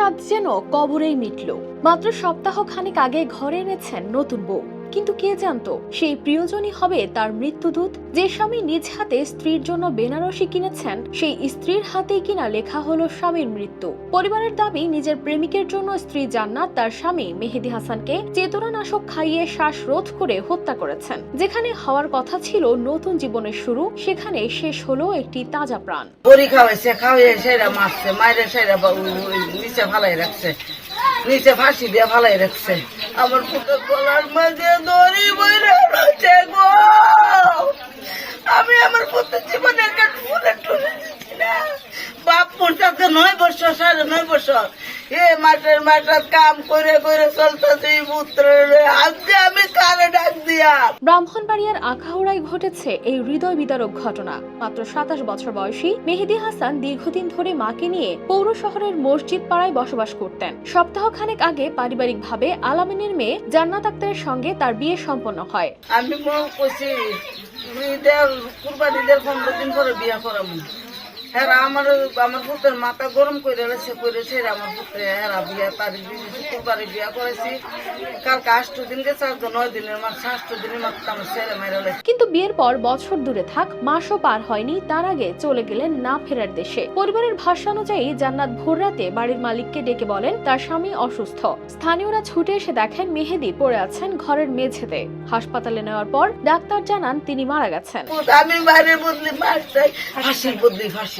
স্বাদ যেন কবরেই মিটল। মাত্র সপ্তাহ খানিক আগে ঘরে এনেছেন নতুন বউ। কিন্তু কে জানতো? সেই প্রিয়জনই হবে তার মৃত্যুদূত। যে স্বামী নিজ হাতে স্ত্রীর জন্য বেনারসি কিনেছেন, সেই স্ত্রীর হাতেই কিনা লেখা হলো স্বামীর মৃত্যু। পরিবারের দাবি, নিজের প্রেমিকের জন্য স্ত্রী জান্নাত, তার স্বামী মেহেদি হাসানকে চেতনানাশক খাইয়ে শ্বাসরোধ করে হত্যা করেছেন। যেখানে হওয়ার কথা ছিল নতুন জীবনের শুরু, সেখানে শেষ হলো একটি তাজা প্রাণ। মারছে সেরা নিচে রাখছে। নিচে ফাঁসি দিয়ে ফালাই রাখছে। আমার পুকুর গলার মাঝে দড়ি বইরে রয়েছে গো। আমি আমার পুত্রের জীবনে একটা ফুলে টুলে বাপ পড়তে নয় বছর, সাড়ে নয় বছর। এ মাঠের মাঠের কাম করে করে চলতেছে পুত্র আজকে আমি কারে ডাক দিয়া। ব্রাহ্মণবাড়িয়ার আখাউড়ায় ঘটেছে এই হৃদয় বিদারক ঘটনা। মাত্র সাতাশ বছর বয়সী মেহেদি হাসান দীর্ঘদিন ধরে মাকে নিয়ে পৌর শহরের মসজিদ পাড়ায় বসবাস করতেন। সপ্তাহখানেক আগে পারিবারিকভাবে আলামিনের মেয়ে জান্নাত আক্তারের সঙ্গে তার বিয়ে সম্পন্ন হয়। আমি মনে করছি ঈদের কুরবানি ঈদের পনেরো দিন পরে বিয়া করাবো হ্যাঁ আমার আমার পুত্রের মাথা গরম করে রেছে করেছে আমার পুত্রে হ্যাঁ বিয়া তারিখ দিয়েছি বিয়া করেছি। কালকে আষ্ট দিন গেছে আজকে নয় দিনের মাস আষ্ট দিনের মাত্র আমার ছেলে মেরে কিন্তু বিয়ের পর বছর দূরে থাক মাসও পার হয়নি তার আগে চলে গেলেন না ফেরার দেশে। পরিবারের জান্নাত ভোররাতে বাড়ির মালিককে ডেকে বলেন তার স্বামী অসুস্থ। স্থানীয়রা ছুটে এসে দেখেন মেহেদি পড়ে আছেন ঘরের মেঝেতে। হাসপাতালে নেওয়ার পর ডাক্তার জানান তিনি মারা গেছেন। আমি বদলি চাই বদলি ফাঁসি।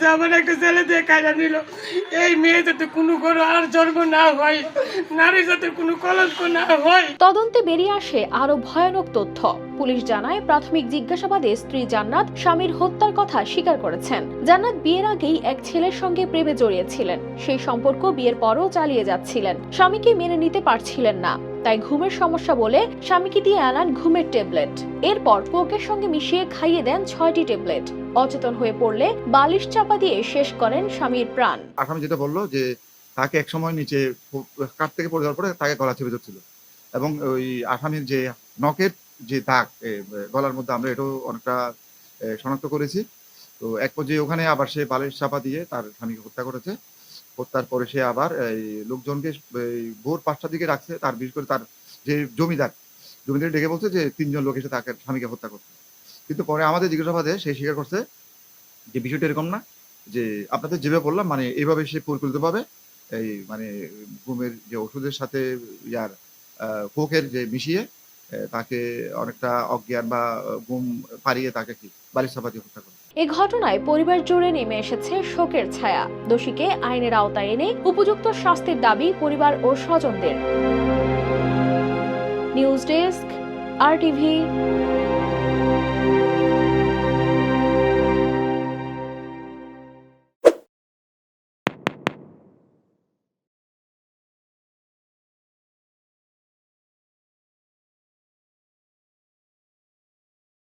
যে আমার একটা ছেলে দিয়ে কাজা নিল। এই মেয়ে যাতে কোনো কোনো আর জন্ম না হয়, নারী যাতে কোনো কলঙ্ক না হয়। তদন্তে বেরিয়ে আসে আরও ভয়ানক তথ্য। পুলিশ জানায়, প্রাথমিক জিজ্ঞাসাবাদে স্ত্রী জান্নাত স্বামীর হত্যার কথা স্বীকার করেছেন। জান্নাত বিয়ের আগেই এক ছেলের সঙ্গে প্রেমে জড়িয়েছিলেন। সেই সম্পর্ক বিয়ের পরও চালিয়ে যাচ্ছিলেন। স্বামীকে মেনে নিতে পারছিলেন না। তাই ঘুমের সমস্যা বলে স্বামীকে দিয়ে আনান ঘুমের ট্যাবলেট। এরপর কোকের সঙ্গে মিশিয়ে খাইয়ে দেন ছয়টি ট্যাবলেট। অচেতন হয়ে পড়লে বালিশ চাপা দিয়ে শেষ করেন স্বামীর প্রাণ। আসামি যেটা বলল যে, তাকে এক সময় নিচে কাঠ থেকে পড়ে যাওয়ার পরে তাকে গলা চেপে ধরছিল। এবং ওই আসামির যে নখের যে দাগ গলার মধ্যে আমরা এটাও অনেকটা শনাক্ত করেছি। তো এক পর্যায়ে ওখানে আবার সে বালিশ চাপা দিয়ে তার স্বামীকে হত্যা করেছে। হত্যার পরে সে আবার এই লোকজনকে ভোর পাঁচটার দিকে রাখছে, তার বিশেষ করে তার যে জমিদার জমিদার ডেকে বলছে যে তিনজন লোক এসে তাকে, স্বামীকে হত্যা করছে। কিন্তু পরে আমাদের জিজ্ঞাসাবাদে সে স্বীকার করছে যে বিষয়টা এরকম না, যে আপনাদের যেভাবে বললাম মানে এইভাবে সে পরিকল্পিতভাবে এই মানে ঘুমের যে ওষুধের সাথে ইয়ার কোকের যে মিশিয়ে তাকে অনেকটা অজ্ঞান বা ঘুম পাড়িয়ে তাকে কি দিয়ে হত্যা করে এ ঘটনায় পরিবার জুড়ে নেমে এসেছে শোকের ছায়া। দোষীকে আইনের আওতায় এনে উপযুক্ত শাস্তির দাবি পরিবার ও স্বজনদের। News desk, R TV.